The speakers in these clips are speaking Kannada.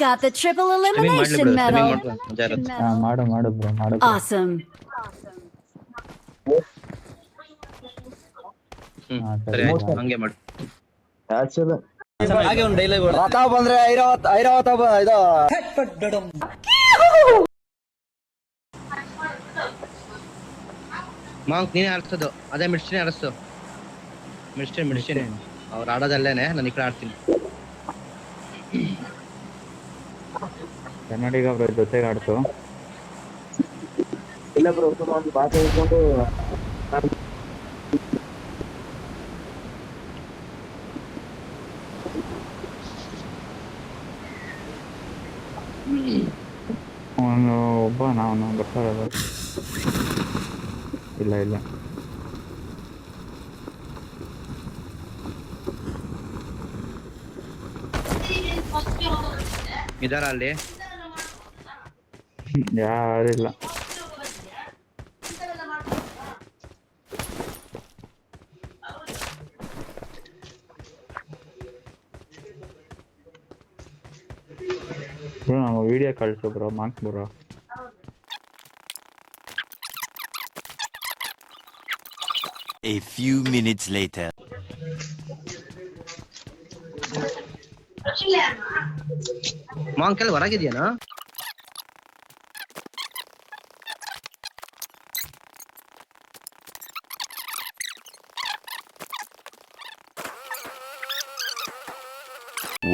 got the triple elimination medal. ಮಾಡು ಮಾಡು ಬ್ರೋ ಮಾಡು. Awesome. ಹ್ಮ್ ಹಾ, ಸರಿ ಸರಿ. ಆಯ್ತು ಹಂಗೆ ಮಾಡು ಹಾಗೆ ಒಂದು ಡೈಲಾಗ್ ರಥ ಬಂದ್ರೆ ಐರಾವತ್ ಐರಾವತ ಬ- ಇದು ಮಾಂಕ್ ನೀನೇ ಆಡಿಸೋದು ಅದೇ ಮಿಡ್ಸ್ಟಿನೇ ಆಡಿಸು ಮಿಡ್ಸ್ಟಿನ್ ಮಿಡ್ಸ್ಟಿನ್ ಅವ್ರು ಆಡೋದಲ್ಲೇನೆ ನಾನು ಈ ಕಡೆ ಆಡ್ತೀನಿ ಕನ್ನಡಿಗ ಬ್ರೋ ಜೊತೆಗೆ ಆಡ್ತು ಇಲ್ಲ ಬ್ರೋ ಒಂದು ಭಾಷೆ ಹೇಳ್ಕೊಂಡು ಅವನು ಒಬ್ಬ ನಾವು ಬರ್ತಾರಲ್ಲ. ಇಲ್ಲ ಇಲ್ಲ. ಇದಾರ ಅಲ್ಲಿ? ಯಾರಿಲ್ಲ ಬ್ರೋ ನಮ್ಮ ವಿಡಿಯೋ ಕಳ್ಸು bro marks bro A few minutes later. Monk ಎಲ್ಲಿ ಹೊರಗಿದ್ಯಾನಾ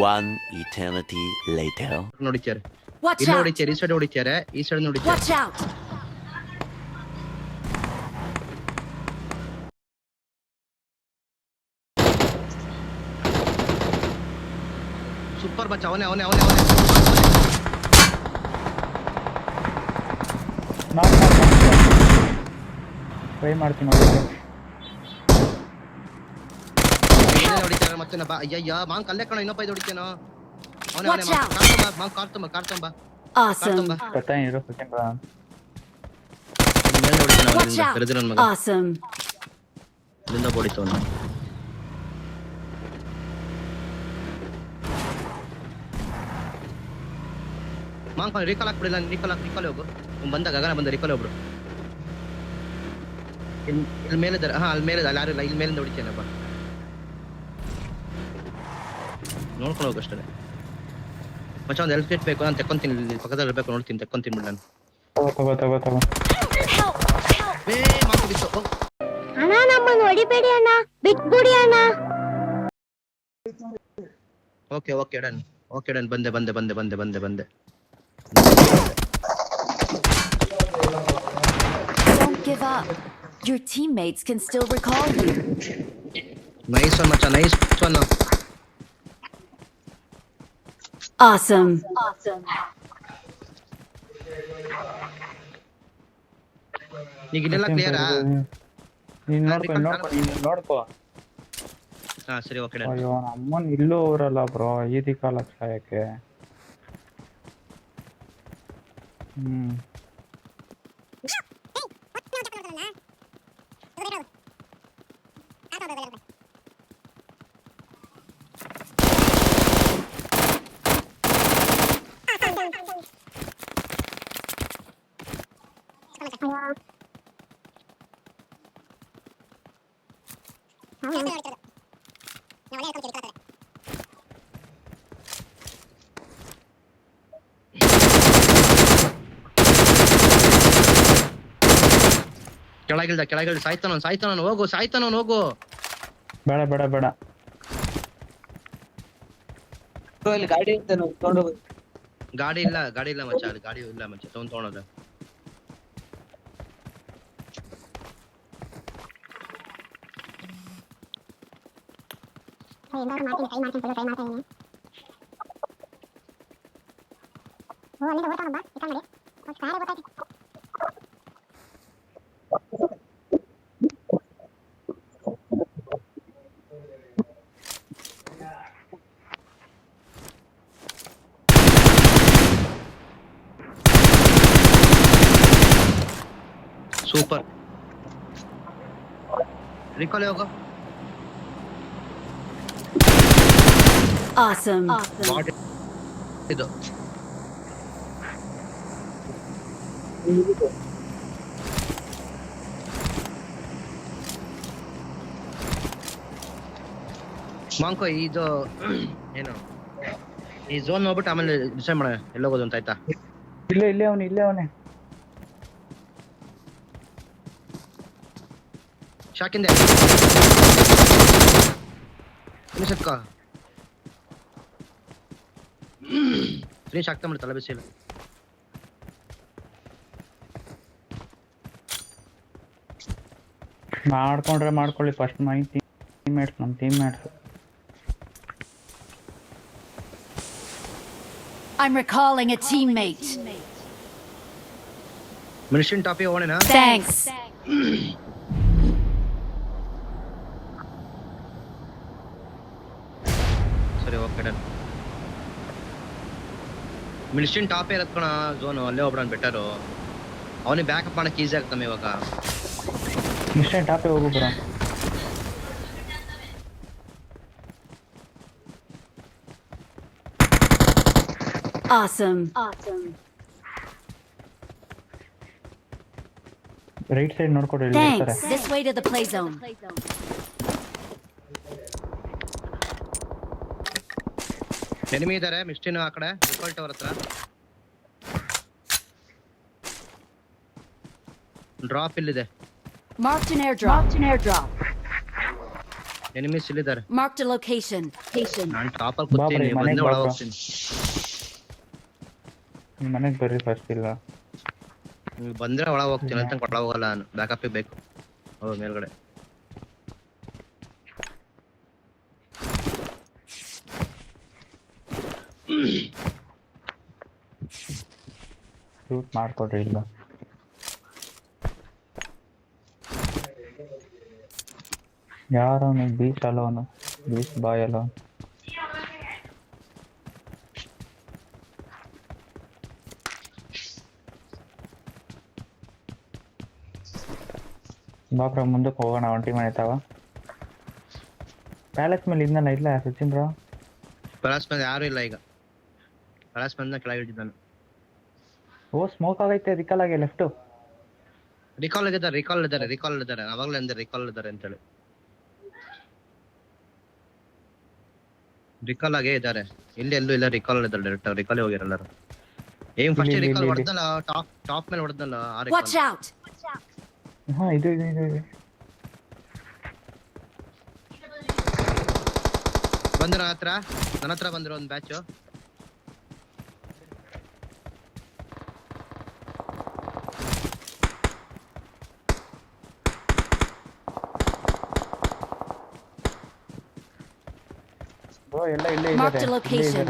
One eternity later. ನೋಡಿಚಾರೆ Watch ಇಲ್ಲಿ out. ಹೊಡಿಚಾರೆ ಈ ಸೈಡ್ ಹೊಡಿಚಾರೆ ಈ ಸೈಡ್ ನೋಡಿಚಾರೆ Watch out. ಸೂಪರ್ ಬಚ್ಚ ಅವನೇ ಅವನೇ ಅವನೇ ಅವನೇ ಟ್ರೈ ಮಾಡ್ತೀನಿ ನೋಡೋಕೆ ಇಲ್ಲೇ ಹೊಡಿತಾರೆ ಮತ್ತೆ ಬಾ ಅಯ್ಯಯ್ಯ ಮಾಂಕ್ ಅಲ್ಲೇ ಕಣ ಇನ್ನೊಬ್ಬ ಇದು ಹೊಡಿತೇನೋ ಅವನೇ ಅವನೇ Watch out. ಕಾರ್ ತುಂಬ ಮಾಂಕ್ ಕಾರ್ ತುಂಬ ಕಾರ್ ತುಂಬ ಕಾರ್ Awesome. ತುಂಬ ಕಟ್ಟಾಯಿ ಇರೋ ಸೆಕೆಂಡ್ ಮೇಲೆ ಹೊಡಿತಾನೆ Watch ಅವನಿಂದ out. ಕರೆದು ನನ್ನ ಮಗ Awesome. ಇಲ್ಲಿಂದ ಹೊಡಿತು ಅವನು ಮಾಂಕ್ ರೀಕಾಲ್ ಹಾಕ್ಬಿಡಿಲ್ಲ ರೀಕಾಲ್ ಹಾಕಿ ರೀಕಾಲ್ ಹೋಗು ಅವ್ನು ಬಂದ ಗಗನ ಬಂದ ರೀಕಾಲ್ ಒಬ್ರು ಇಲ್ ಇಲ್ಲಿ ಮೇಲೆ ಇದ್ದಾರೆ ಹಾ ಅಲ್ಲಿ ಮೇಲೆ ಅಲ್ಲಿ ಯಾರು ಇಲ್ಲ ಇಲ್ಲಿ ಮೇಲಿಂದ ಹೊಡಿತೇನಪ್ಪ ನೋಡ್ಕೊಂಡು ಹೋಗು ಅಷ್ಟೇ. ಮಚ್ಚ ಒಂದು ಎಲ್ಫ್ ಬೇಕು ನಾನು ತೆಕ್ಕೊಂತೀನಿ ಇಲ್ಲಿ ಪಕ್ಕದಲ್ಲಿ ಇರಬೇಕು ನೋಡ್ತೀನಿ ತೆಕ್ಕೊಂತೀನಿ ಬಿಡು ನಾನು. ತಗೋ ತಗೋ ತಗೋ ಏ. ಅಣ್ಣ ನಮ್ಮನ್ನು ಹೊಡಿಬೇಡಿ ಅಣ್ಣ ಬಿಟ್ಬಿಡಿ ಅಣ್ಣ. Okay okay done. Okay done ಬಂದೆ ಬಂದೆ ಬಂದೆ ಬಂದೆ ಬಂದೆ ಬಂದೆ. Don't give up. Your teammates can still recall you. Nice one ಮಚ್ಚ ನೈಸ್ ಒನ್ Awesome. ಈಗ ಇದೆಲ್ಲ ಕ್ಲಿಯರಾ ನೀನ್ ನೋಡ್ಕೊ ನೀನ್ ನೋಡ್ಕೊ ನೀನ್ ನೋಡ್ಕೊ ಹಾ ಸರಿ ಓಕೆ ಡನ್ ಅಯ್ಯೋ ನಮ್ಮನ್ ಇಲ್ಲೂ ಊರಲ್ಲ ಬ್ರೋ ಈದಿ ಕಾಲ ಸಾಯಕ್ಕೆ ಹ್ಮ್ ಕೆಳಗಿಲ್ದ ಕೆಳಗಿಲ್ದ ಸಾಯ್ತಾನ ಸಾಯ್ತಾನ ಹೋಗು ಸಾಯ್ತಾನ ಹೋಗು. ಬೇಡ ಬೇಡ ಬೇಡ. ಬ್ರೋ ಇಲ್ಲಿ ಗಾಡಿ ಇಲ್ಲ ಗಾಡಿ ಇಲ್ಲ ಮಚ್ಚ ಅಲ್ಲಿ ಗಾಡಿ ಇಲ್ಲ ಮಚ್ಚ ತಗೊಂಡ್ ತಗೊಳೋದ Ayun, baru matin, nakaimatin pala saya matin niya. Oh, ano daw ba? Ikaw mali. Mas kare ba tayo? Super recall yoga Awesome. Awesome. ಇದು. ಮಾಂಕೋ ಇದು ಏನು? ಈ ಝೋನ್ ನೋಡ್ಬಿಟ್ಟು ಆಮೇಲೆ ಡಿಸೈಡ್ ಮಾಡೋಣ. ಎಲ್ಲೋಗೋದು ಅಂತ ಆಯ್ತಾ? ಇಲ್ಲೇ ಇಲ್ಲೇ ಅವನು ಇಲ್ಲೇ ಅವನೇ. ಶಾಕಿಂದೆ ನಿಮಿಷಕ್ಕ ಫ್ರೀಶ್ ಆಗ್ತಾ ಮಾಡಿ ತಲೆ ಬಿಸಿ ಇಲ್ಲ ಮಾಡ್ಕೊಂಡ್ರೆ ಮಾಡ್ಕೊಳ್ಳಿ ಫಸ್ಟ್ ಮೈ ಟೀಮ್ಮೇಟ್ಸ್ ನಮ್ಮ teammates I'm recalling a teammate. ಮೆಣಸಿನ ಟಾಪಿ ಹೋಗೋಣ Thanks. ಸರಿ ಓಕೆ ಡನ್ ಮಿಲ್ಷಿನ್ ಟಾಪ್ ಇರತ್ ಕಣ ಝೋನು ಅಲ್ಲೇ ಒಬ್ರನ್ ಬೆಟರು ಅವನಿಗೆ ಬ್ಯಾಕಪ್ ಮಾಡಕ್ ಈಸಿ ಆಗ್ತಮ್ಮ ಇವಾಗ ಇಷ್ಟೇ ಟಾಪೇ ಹೋಗು ಬ್ರೋ Awesome. ರೈಟ್ ಸೈಡ್ ನೋಡ್ಕೊಡ್ರಿ ಇಲ್ಲಿ ಇರ್ತಾರೆ Thanks. This way to the play zone. Enemy ಇದಾರೆ ಮಿಸ್ಟಿನ್ ಆ ಕಡೆ ಡಿಫಾಲ್ಟ್ ಅವ್ರ ಹತ್ರ. ಡ್ರಾಪ್ ಇಲ್ಲಿದೆ. Marked an airdrop. Marked airdrop enemies ಇಲ್ಲಿದ್ದಾರೆ. Marked a location. Location. ನಾನು ಟಾಪ್ ಅಲ್ಲಿ ಬಾ ಕೂತೀನಿ ಬರೀ ಮನೆಗ್ ಬಂದೆ ಬಾ. ಹೋಗ್ತೀನಿ. ನಿಮ್ಮ ಮನೆಗೆ ಬರ್ರಿ ಫಸ್ಟ್ ಇಲ್ಲ. ನೀವು ಬಂದ್ರೆ ಒಳಗೆ ಹೋಗ್ತೀನಿ ಅಂತ ಕೊಡ ಹೋಗಲ್ಲ ನಾನು. ಬ್ಯಾಕಪ್ ಬೇಕು. ಅವ್ರ ಮೇಲ್ಗಡೆ. ಶೂಟ್ ಮಾಡ್ಕೊಡ್ರಿ ಇಲ್ಲ ಯಾರವನು ಬೀಚ್ ಅಲ್ಲವನು ಬೀಚ್ ಬಾಯ್ ಅಲ್ಲವನು ಬಾಪ್ರ ಮುಂದಕ್ಕೆ ಹೋಗೋಣ ಒಂಟಿ ಮನೆ ತಾವ ಪ್ಯಾಲೇಸ್ ಮೇಲೆ ಇದ್ನಲ್ಲ ಇಲ್ಲ ಸಚಿನ್ ಬ್ರೋ ಕಲಾಸ್ ಮೇಲೆ ಯಾರು ಇಲ್ಲ ಈಗ ಕಲಾಸ್ ಮೇಲೆ ಕೆಳಗೆ ಇಳಿದಿದ್ದಾನೆ ಓ ಸ್ಮೋಕ್ ಆಗೈತೆ ರಿಕಾಲ್ ಆಗಿ ಲೆಫ್ಟ್ ರಿಕಾಲ್ ಆಗಿದ್ದಾರೆ ರಿಕಾಲ್ ಇದ್ದಾರೆ ರಿಕಾಲ್ ಇದ್ದಾರೆ. ಅವಾಗಲೇ ಅಂದ್ರೆ ರಿಕಾಲ್ ಇದ್ದಾರೆ ಅಂತೇಳಿ. ರಿಕಾಲ್ ಆಗೇ ಇದ್ದಾರೆ. ಇಲ್ಲಿ ಎಲ್ಲೂ ಇಲ್ಲ ರಿಕಾಲ್ ಇದ್ದಾರೆ ಡೈರೆಕ್ಟ್ ರಿಕಾಲ್ ಹೋಗಿರಲ್ಲ ಏನ್ ಫಸ್ಟ್ ರಿಕಾಲ್ ಹೊಡೆದಲ್ಲ ಟಾಪ್ ಟಾಪ್ ಮೇಲೆ ಹೊಡೆದಲ್ಲ ಆ Watch ರಿಕಾಲ್ out. ಹಾಂ ಇದು ಇದು ಇದು ಇದು. ಬಂದ್ರ ಹತ್ರ? ನನ್ನ ಹತ್ರ ಬಂದ್ರು ಒಂದು batch Marked ಇದ್ದಾರೆ a location.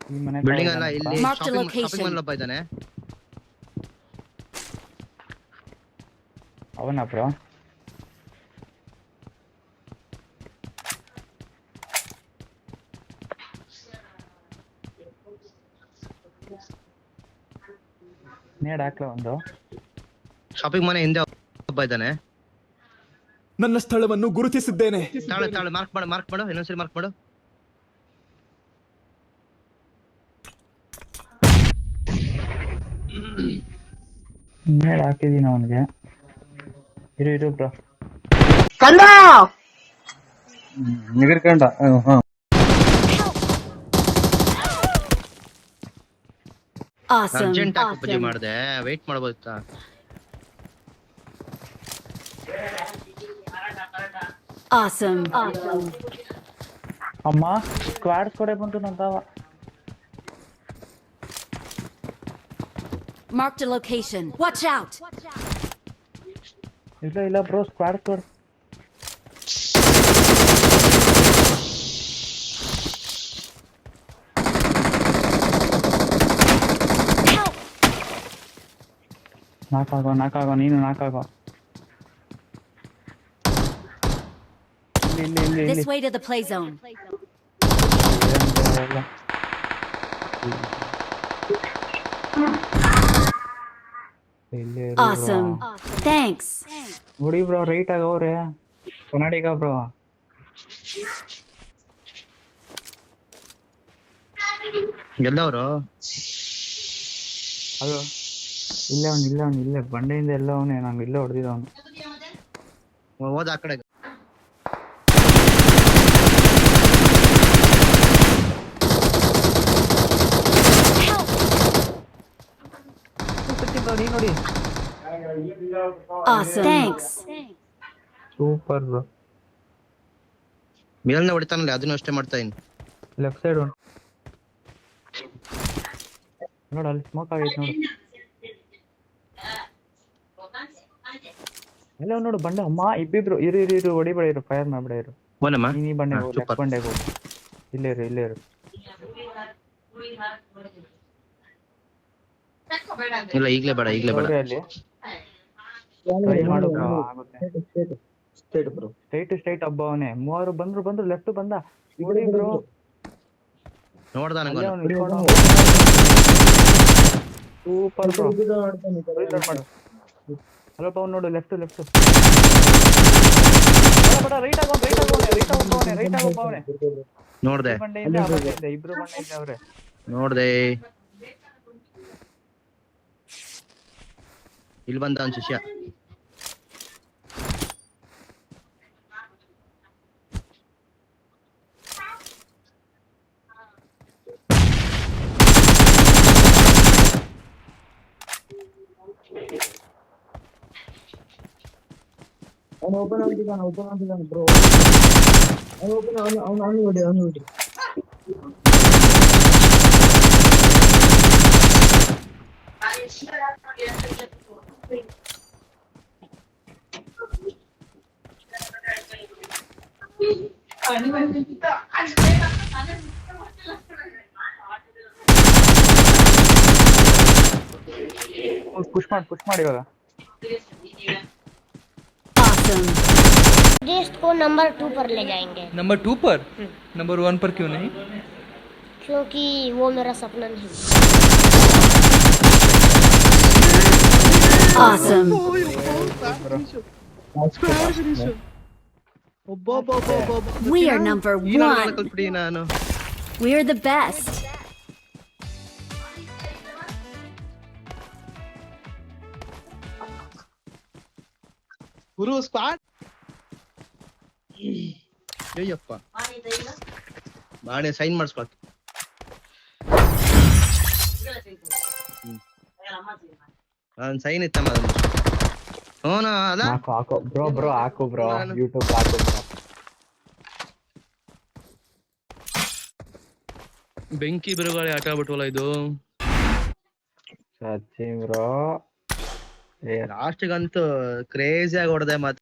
ಈ ಮನೆ ಬಿಲ್ಡಿಂಗ್ ಅಲ್ಲ ಇಲ್ಲಿ Mark the shopping location. Shopping mall ಒಬ್ಬ ಇದ್ದಾನೆ ಅವನ ಬ್ರೋ ನೇಡ್ ಹಾಕ್ಲ ಒಂದು ಶಾಪಿಂಗ್ ಮನೆ ಹಿಂದೆ ಒಬ್ಬ ಇದ್ದಾನೆ ನನ್ನ ಸ್ಥಳವನ್ನು ಗುರುತಿಸಿದ್ದೇನೆ. ತಾಳೆ ತಾಳೆ ಮಾರ್ಕ್ ಮಾಡು ಮಾರ್ಕ್ ಮಾಡು ಇನ್ನೊಂದ್ಸರಿ ಮಾರ್ಕ್ ಮಾಡು. ಹಾಕಿದೀನಿ ಅವನಿಗೆ. ಇರು ಇರು ಬ್ರೋ ನಿಗರ್ಕಂಡ ಹಾ Awesome. ಅರ್ಜೆಂಟ್ ಆಗಿ ಪೂಜೆ ಮಾಡಿದೆ. ವೇಟ್ ಮಾಡ್ಬೋದಿತ್ತಾ Awesome. Awesome. ಅಮ್ಮ ಸ್ಕ್ವಾಡ್ಸ್ ಕೊಡೆ ಬಂತು ನಂತಾವ Marked a location. Watch out. ಇಲ್ಲ ಇಲ್ಲ ಬ್ರೋ ಸ್ಕ್ವಾಡ್ಸ್ ಕೊಡ್ ನಾಕಾಗೋ ನಾಕಾಗೋ ನೀನು ನಾಕಾಗೋ ಇಲ್ಲಿ ಇಲ್ಲಿ ಇಲ್ಲಿ This ಇಲ್ಲಿ way to the play zone. ಇಲ್ಲ. ಇಲ್ಲಿ ಇರು bro. Awesome. Thanks. ನೋಡಿ ಬ್ರೋ ರೈಟ್ ಆಗವ್ರೆ ಕನ್ನಡಿಗ ಬ್ರೋ ಎಲ್ಲವರು ಅದು ಇಲ್ಲೇ ಅವ್ನು ಇಲ್ಲೇ ಅವ್ನು ಇಲ್ಲೇ ಬಂಡೆಯಿಂದ ಎಲ್ಲ ಅವನೇ ನಂಗೆ ಇಲ್ಲೇ ಹೊಡೆದಿದ್ದ ಅವನು ಹೋದ ಆ ಕಡೆ ನೋಡಿ. ನೋಡಿ Awesome. ಸೂಪರ್ ಬ್ರೋ ಮೇಲ್ನೆ ಹೊಡಿತಾನಲ್ಲ ಅದನ್ನು ಅಷ್ಟೇ ಮಾಡ್ತಾ ಇನ್. ಲೆಫ್ಟ್ ಸೈಡ್ ಒಂದು ನೋಡು ಅಲ್ಲಿ ಸ್ಮೋಕ್ ಆಗೈತೆ ನೋಡು. ಎಲ್ಲ ನೋಡು ಬಂಡೆ. ಅಮ್ಮ ಇಬ್ಬಿಬ್ರು ಇರು ಇರು ಇರು ಹೊಡಿಬೇಡ ಇರು ಫೈರ್ ಮಾಡ್ಬೇಡ ಇರು. ಓನಮ್ಮ ನೀನ್ ಬಂಡೆ ಹೋಗು. ಲೆಫ್ಟ್ ಬಂಡೆಗೆ ಹೋಗು. ಇಲ್ಲೇ ಇರು ಇಲ್ಲೇ ಇರು. ಇಲ್ಲ ಈಗ್ಲೇ ಬೇಡ ಈಗಲೇ ಬೇಡ. ಸ್ಟೇಟ್ ಸ್ಟೇಟ್ ಹಬ್ಬ ಅವನೇ. ಮೂವರು ಬಂದ್ರು ಬಂದ್ರು ಲೆಫ್ಟ್ ಬಂದ. ನೋಡಿ ಬ್ರೋ ನೋಡ್ದ ನಂಗೆ ಅವ್ನು ಸೂಪರ್ ಬ್ರೋ ಮಾಡು. ಸ್ವಲ್ಪ ಅವ್ನು ನೋಡು ಲೆಫ್ಟ್ ಲೆಫ್ಟ್ ಬಡ ರೈಟ್ ಆಗೋ ರೈಟ್ ಆಗೋನೆ ರೈಟ್ ಆಗೋನೆ ರೈಟ್ ಆಗೋನೆ ನೋಡ್ದೆ. 1번 다운 주시야. open on the gun, open bro. open on, on, on, on, on, on, on, push ಮಾಡಿ ಪುಷ್ ಮಾಡಿ ಇವಾಗ Awesome. देश को नंबर टू पर ले जाएंगे नंबर टू पर नंबर वन पर क्यों नहीं क्योंकि वो मेरा सपना नहीं Awesome. We are number ಈ ನಾನು one. ಕಲ್ತ್ಬಿಡಿ ನಾನು We're the best. ಗುರು ಸ್ಪಾಟ್ ಅಯ್ಯಪ್ಪ ಮಾಡಿ ಸೈನ್ ಮಾಡಿಸ್ಕೊಳ್ ನಾನು ಸೈನ್ ಇತ್ತಮ್ಮ ಅದನ್ನ ಹ್ಞೂ ಅದ ಹಾಕು ಹಾಕು. ಬ್ರೋ ಬ್ರೋ ಹಾಕು ಬ್ರೋ. ಯೂಟ್ಯೂಬ್ ಹಾಕು ಬ್ರೋ. ಬೆಂಕಿ ಬಿರುಗಾಳಿ ಆಟ ಆಡ್ಬಿಟ್ವಲ್ಲ ಇದು? ಸಚಿನ್ ಬ್ರೋ. ಏ ಲಾಸ್ಟ್ಗಂತೂ ಕ್ರೇಜಿ ಆಗಿ ಹೊಡೆದೆ ಮತ್ತೆ